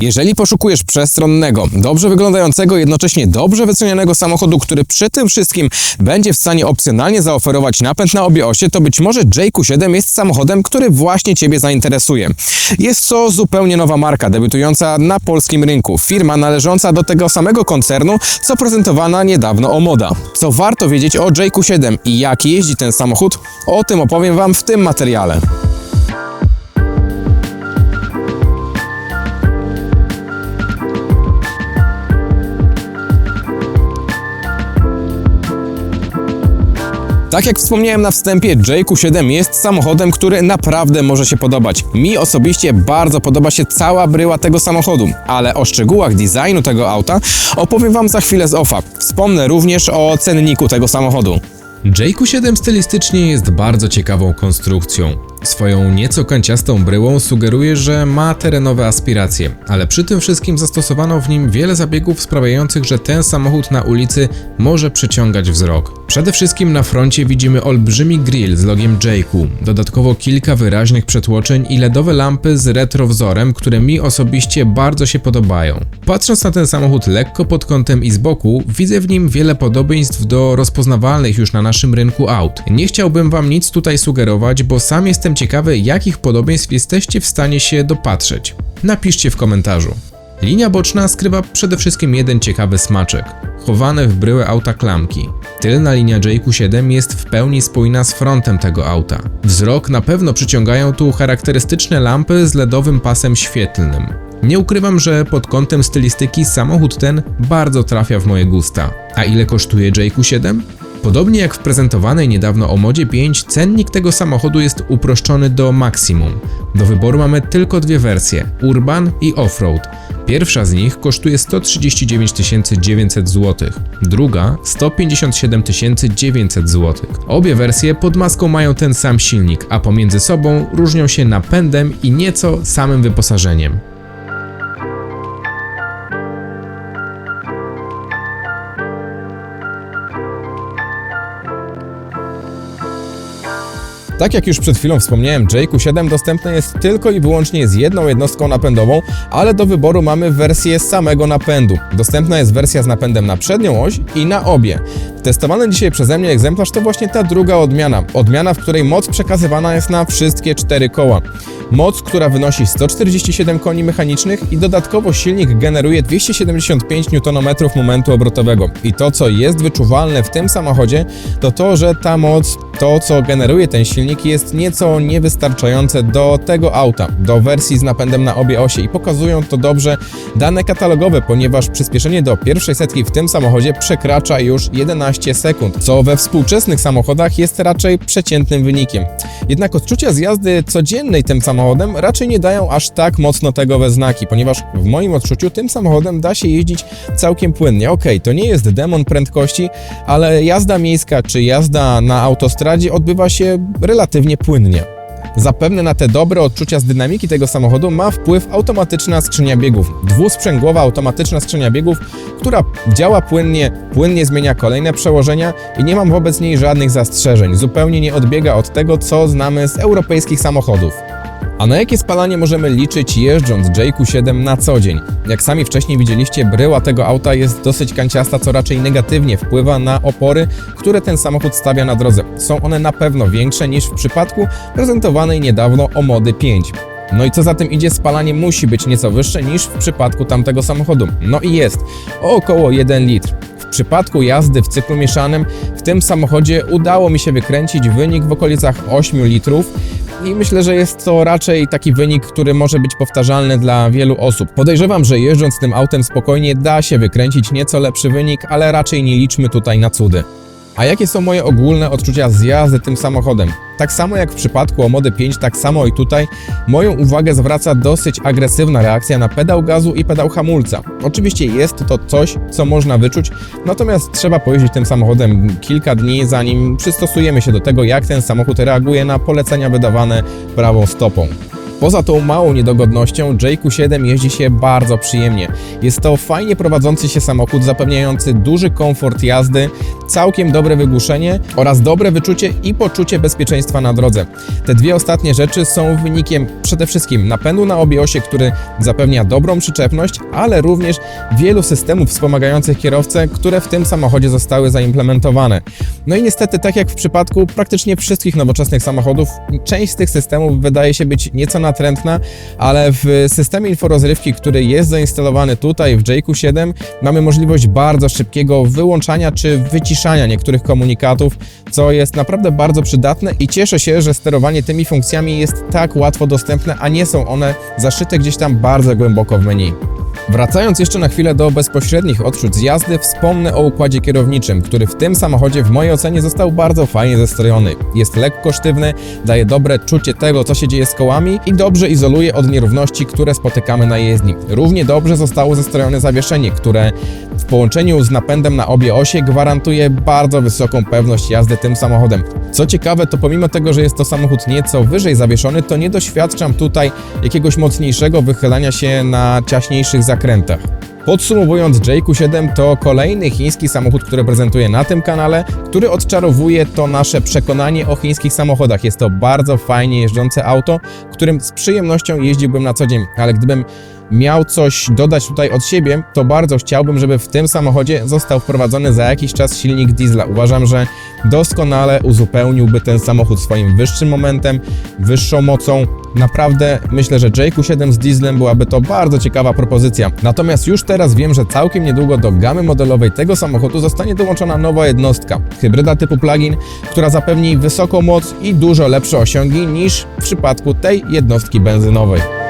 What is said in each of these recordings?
Jeżeli poszukujesz przestronnego, dobrze wyglądającego, jednocześnie dobrze wycenianego samochodu, który przy tym wszystkim będzie w stanie opcjonalnie zaoferować napęd na obie osie, to być może JQ7 jest samochodem, który właśnie Ciebie zainteresuje. Jest to zupełnie nowa marka, debiutująca na polskim rynku. Firma należąca do tego samego koncernu, co prezentowana niedawno o moda. Co warto wiedzieć o JQ7 i jak jeździ ten samochód, o tym opowiem Wam w tym materiale. Tak jak wspomniałem na wstępie, JQ7 jest samochodem, który naprawdę może się podobać. Mi osobiście bardzo podoba się cała bryła tego samochodu, ale o szczegółach designu tego auta opowiem Wam za chwilę z OFA. Wspomnę również o cenniku tego samochodu. JQ7 stylistycznie jest bardzo ciekawą konstrukcją. Swoją nieco kanciastą bryłą sugeruje, że ma terenowe aspiracje, ale przy tym wszystkim zastosowano w nim wiele zabiegów sprawiających, że ten samochód na ulicy może przyciągać wzrok. Przede wszystkim na froncie widzimy olbrzymi grill z logiem JQ, dodatkowo kilka wyraźnych przetłoczeń i LEDowe lampy z retrowzorem, które mi osobiście bardzo się podobają. Patrząc na ten samochód lekko pod kątem i z boku, widzę w nim wiele podobieństw do rozpoznawalnych już na naszym rynku aut. Nie chciałbym wam nic tutaj sugerować, bo sam jestem ciekawy, jakich podobieństw jesteście w stanie się dopatrzeć. Napiszcie w komentarzu. Linia boczna skrywa przede wszystkim jeden ciekawy smaczek. Chowane w bryłę auta klamki. Tylna linia JQ7 jest w pełni spójna z frontem tego auta. Wzrok na pewno przyciągają tu charakterystyczne lampy z LEDowym pasem świetlnym. Nie ukrywam, że pod kątem stylistyki samochód ten bardzo trafia w moje gusta. A ile kosztuje JQ7? Podobnie jak w prezentowanej niedawno o Modzie 5, cennik tego samochodu jest uproszczony do maksimum. Do wyboru mamy tylko dwie wersje: Urban i Offroad. Pierwsza z nich kosztuje 139 900 zł, druga 157 900 zł. Obie wersje pod maską mają ten sam silnik, a pomiędzy sobą różnią się napędem i nieco samym wyposażeniem. Tak jak już przed chwilą wspomniałem, JQ7 dostępny jest tylko i wyłącznie z jedną jednostką napędową, ale do wyboru mamy wersję samego napędu. Dostępna jest wersja z napędem na przednią oś i na obie. Testowany dzisiaj przeze mnie egzemplarz to właśnie ta druga odmiana. Odmiana, w której moc przekazywana jest na wszystkie cztery koła. Moc, która wynosi 147 koni mechanicznych i dodatkowo silnik generuje 275 Nm momentu obrotowego. I to, co jest wyczuwalne w tym samochodzie, to to, że ta moc, to co generuje ten silnik jest nieco niewystarczające do tego auta, do wersji z napędem na obie osie i pokazują to dobrze dane katalogowe, ponieważ przyspieszenie do pierwszej setki w tym samochodzie przekracza już 11 sekund, co we współczesnych samochodach jest raczej przeciętnym wynikiem. Jednak odczucia z jazdy codziennej tym samochodem raczej nie dają aż tak mocno tego we znaki, ponieważ w moim odczuciu tym samochodem da się jeździć całkiem płynnie. Okej, to nie jest demon prędkości, ale jazda miejska czy jazda na autostradzie odbywa się relatywnie płynnie. Zapewne na te dobre odczucia z dynamiki tego samochodu ma wpływ automatyczna skrzynia biegów. Dwusprzęgłowa automatyczna skrzynia biegów, która działa płynnie, płynnie zmienia kolejne przełożenia i nie mam wobec niej żadnych zastrzeżeń. Zupełnie nie odbiega od tego, co znamy z europejskich samochodów. A na jakie spalanie możemy liczyć jeżdżąc JQ7 na co dzień? Jak sami wcześniej widzieliście, bryła tego auta jest dosyć kanciasta, co raczej negatywnie wpływa na opory, które ten samochód stawia na drodze. Są one na pewno większe niż w przypadku prezentowanej niedawno Omody 5. No i co za tym idzie, spalanie musi być nieco wyższe niż w przypadku tamtego samochodu. No i jest, o około 1 litr. W przypadku jazdy w cyklu mieszanym w tym samochodzie udało mi się wykręcić wynik w okolicach 8 litrów i myślę, że jest to raczej taki wynik, który może być powtarzalny dla wielu osób. Podejrzewam, że jeżdżąc tym autem spokojnie da się wykręcić nieco lepszy wynik, ale raczej nie liczmy tutaj na cudy. A jakie są moje ogólne odczucia z jazdy tym samochodem? Tak samo jak w przypadku Omody 5, tak samo i tutaj moją uwagę zwraca dosyć agresywna reakcja na pedał gazu i pedał hamulca. Oczywiście jest to coś, co można wyczuć, natomiast trzeba pojeździć tym samochodem kilka dni, zanim przystosujemy się do tego, jak ten samochód reaguje na polecenia wydawane prawą stopą. Poza tą małą niedogodnością, JQ7 jeździ się bardzo przyjemnie. Jest to fajnie prowadzący się samochód, zapewniający duży komfort jazdy, całkiem dobre wygłuszenie oraz dobre wyczucie i poczucie bezpieczeństwa na drodze. Te dwie ostatnie rzeczy są wynikiem przede wszystkim napędu na obie osie, który zapewnia dobrą przyczepność, ale również wielu systemów wspomagających kierowcę, które w tym samochodzie zostały zaimplementowane. No i niestety, tak jak w przypadku praktycznie wszystkich nowoczesnych samochodów, część z tych systemów wydaje się być nieco natrętna, ale w systemie inforozrywki, który jest zainstalowany tutaj w JQ7, mamy możliwość bardzo szybkiego wyłączania czy wyciszania niektórych komunikatów, co jest naprawdę bardzo przydatne i cieszę się, że sterowanie tymi funkcjami jest tak łatwo dostępne, a nie są one zaszyte gdzieś tam bardzo głęboko w menu. Wracając jeszcze na chwilę do bezpośrednich odczuć z jazdy, wspomnę o układzie kierowniczym, który w tym samochodzie w mojej ocenie został bardzo fajnie zestrojony. Jest lekko sztywny, daje dobre czucie tego, co się dzieje z kołami i dobrze izoluje od nierówności, które spotykamy na jezdni. Równie dobrze zostało zestrojone zawieszenie, które w połączeniu z napędem na obie osie gwarantuje bardzo wysoką pewność jazdy tym samochodem. Co ciekawe, to pomimo tego, że jest to samochód nieco wyżej zawieszony, to nie doświadczam tutaj jakiegoś mocniejszego wychylania się na ciaśniejszych zakrętach. Podsumowując, JQ7 to kolejny chiński samochód, który prezentuję na tym kanale, który odczarowuje to nasze przekonanie o chińskich samochodach. Jest to bardzo fajnie jeżdżące auto, którym z przyjemnością jeździłbym na co dzień, ale gdybym miał coś dodać tutaj od siebie, to bardzo chciałbym, żeby w tym samochodzie został wprowadzony za jakiś czas silnik diesla. Uważam, że doskonale uzupełniłby ten samochód swoim wyższym momentem, wyższą mocą. Naprawdę myślę, że JQ7 z dieslem byłaby to bardzo ciekawa propozycja. Natomiast już teraz wiem, że całkiem niedługo do gamy modelowej tego samochodu zostanie dołączona nowa jednostka, hybryda typu plug-in, która zapewni wysoką moc i dużo lepsze osiągi niż w przypadku tej jednostki benzynowej.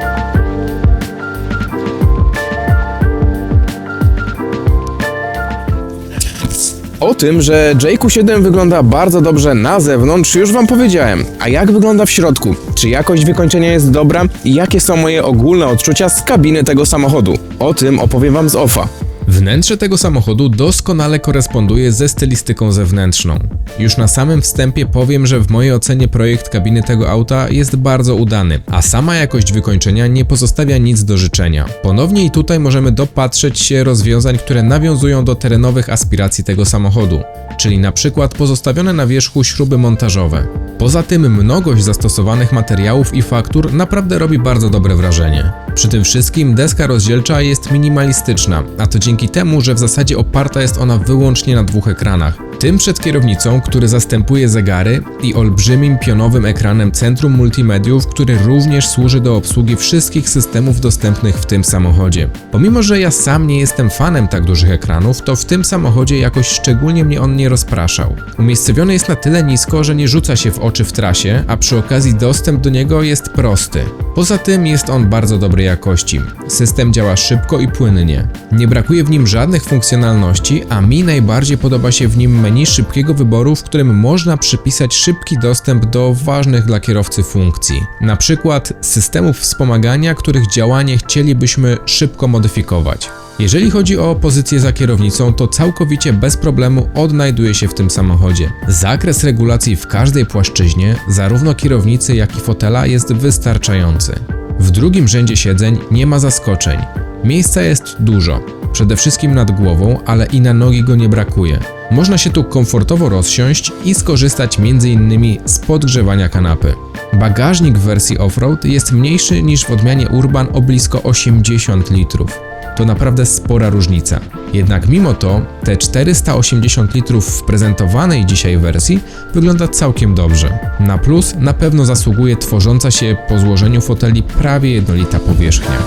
O tym, że JQ7 wygląda bardzo dobrze na zewnątrz, już Wam powiedziałem. A jak wygląda w środku? Czy jakość wykończenia jest dobra? I jakie są moje ogólne odczucia z kabiny tego samochodu? O tym opowiem Wam z OFA. Wnętrze tego samochodu doskonale koresponduje ze stylistyką zewnętrzną. Już na samym wstępie powiem, że w mojej ocenie projekt kabiny tego auta jest bardzo udany, a sama jakość wykończenia nie pozostawia nic do życzenia. Ponownie i tutaj możemy dopatrzeć się rozwiązań, które nawiązują do terenowych aspiracji tego samochodu, czyli na przykład pozostawione na wierzchu śruby montażowe. Poza tym mnogość zastosowanych materiałów i faktur naprawdę robi bardzo dobre wrażenie. Przy tym wszystkim deska rozdzielcza jest minimalistyczna, a to dzięki temu, że w zasadzie oparta jest ona wyłącznie na dwóch ekranach. Tym przed kierownicą, który zastępuje zegary i olbrzymim pionowym ekranem centrum multimediów, który również służy do obsługi wszystkich systemów dostępnych w tym samochodzie. Pomimo, że ja sam nie jestem fanem tak dużych ekranów, to w tym samochodzie jakoś szczególnie mnie on nie rozpraszał. Umiejscowiony jest na tyle nisko, że nie rzuca się w oczy w trasie, a przy okazji dostęp do niego jest prosty. Poza tym jest on bardzo dobrej jakości. System działa szybko i płynnie. Nie brakuje w nim żadnych funkcjonalności, a mi najbardziej podoba się w nim menu szybkiego wyboru, w którym można przypisać szybki dostęp do ważnych dla kierowcy funkcji. Na przykład systemów wspomagania, których działanie chcielibyśmy szybko modyfikować. Jeżeli chodzi o pozycję za kierownicą, to całkowicie bez problemu odnajduje się w tym samochodzie. Zakres regulacji w każdej płaszczyźnie, zarówno kierownicy, jak i fotela, jest wystarczający. W drugim rzędzie siedzeń nie ma zaskoczeń. Miejsca jest dużo, przede wszystkim nad głową, ale i na nogi go nie brakuje. Można się tu komfortowo rozsiąść i skorzystać m.in. z podgrzewania kanapy. Bagażnik w wersji offroad jest mniejszy niż w odmianie Urban o blisko 80 litrów. To naprawdę spora różnica. Jednak mimo to te 480 litrów w prezentowanej dzisiaj wersji wygląda całkiem dobrze. Na plus na pewno zasługuje tworząca się po złożeniu foteli prawie jednolita powierzchnia.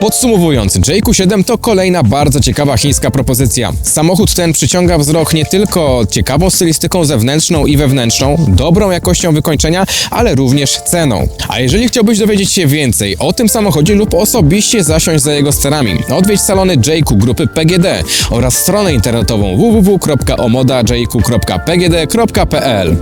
Podsumowując, JQ7 to kolejna bardzo ciekawa chińska propozycja. Samochód ten przyciąga wzrok nie tylko ciekawą stylistyką zewnętrzną i wewnętrzną, dobrą jakością wykończenia, ale również ceną. A jeżeli chciałbyś dowiedzieć się więcej o tym samochodzie lub osobiście zasiąść za jego sterami, odwiedź salony JQ grupy PGD oraz stronę internetową www.omodajq.pgd.pl.